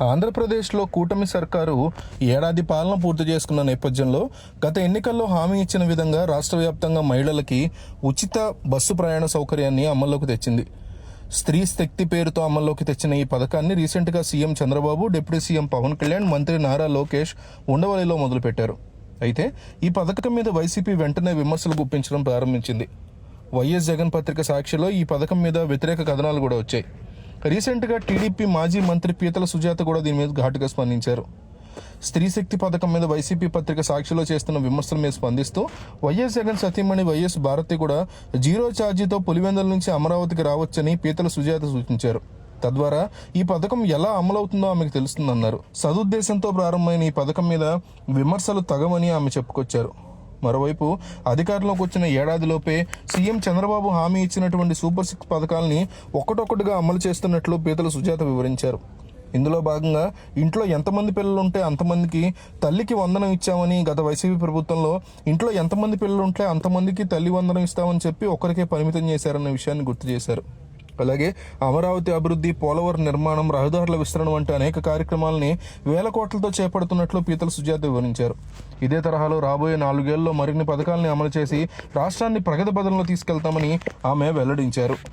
ఆంధ్రప్రదేశ్లో కూటమి సర్కారు ఏడాది పాలన పూర్తి చేసుకున్న నేపథ్యంలో గత ఎన్నికల్లో హామీ ఇచ్చిన విధంగా రాష్ట్ర వ్యాప్తంగా మహిళలకి ఉచిత బస్సు ప్రయాణ సౌకర్యాన్ని అమల్లోకి తెచ్చింది. స్త్రీ శక్తి పేరుతో అమల్లోకి తెచ్చిన ఈ పథకాన్ని రీసెంట్గా CM Chandrababu deputy CM Pawan Kalyan మంత్రి నారా లోకేష్ ఉండవల్లిలో మొదలుపెట్టారు. అయితే ఈ పథకం మీద వైసీపీ వెంటనే విమర్శలు గుప్పించడం ప్రారంభించింది. వైఎస్ జగన్ పత్రిక సాక్షిలో ఈ పథకం మీద వ్యతిరేక కథనాలు కూడా వచ్చాయి. రీసెంట్గా టీడీపీ మాజీ మంత్రి పీతల సుజాత కూడా దీని మీద ఘాటుగా స్పందించారు. స్త్రీ శక్తి పథకం మీద వైసీపీ పత్రిక సాక్షిలో చేస్తున్న విమర్శల మీద స్పందిస్తూ వైఎస్ జగన్ సతీమణి వైఎస్ భారతి కూడా జీరో ఛార్జీతో పులివెందుల నుంచి అమరావతికి రావచ్చని పీతల సుజాత సూచించారు. తద్వారా ఈ పథకం ఎలా అమలవుతుందో ఆమెకు తెలుస్తుందన్నారు. సదుద్దేశంతో ప్రారంభమైన ఈ పథకం మీద విమర్శలు తగవని ఆమె చెప్పుకొచ్చారు. మరోవైపు అధికారంలోకి వచ్చిన ఏడాదిలోపే సీఎం చంద్రబాబు హామీ ఇచ్చినటువంటి సూపర్ సిక్స్ పథకాలని ఒక్కటొక్కటిగా అమలు చేస్తున్నట్లు పీతల సుజాత వివరించారు. ఇందులో భాగంగా ఇంట్లో ఎంతమంది పిల్లలు ఉంటే అంతమందికి తల్లికి వందనం ఇచ్చామని గత వైసీపీ ప్రభుత్వంలో ఇంట్లో ఎంతమంది పిల్లలు ఉంటే అంతమందికి తల్లి వందనం ఇస్తామని చెప్పి ఒకరికే పరిమితం చేశారన్న విషయాన్ని గుర్తు చేశారు. అలాగే అమరావతి అభివృద్ధి పోలవరం నిర్మాణం రహదారుల విస్తరణ వంటి అనేక కార్యక్రమాలని వేల కోట్లతో చేపడుతున్నట్లు పీతల సుజాత వివరించారు. ఇదే తరహాలో రాబోయే నాలుగేళ్ళలో మరిన్ని పథకాలను అమలు చేసి రాష్ట్రాన్ని ప్రగతి పదంలో తీసుకెళ్తామని ఆమె వెల్లడించారు.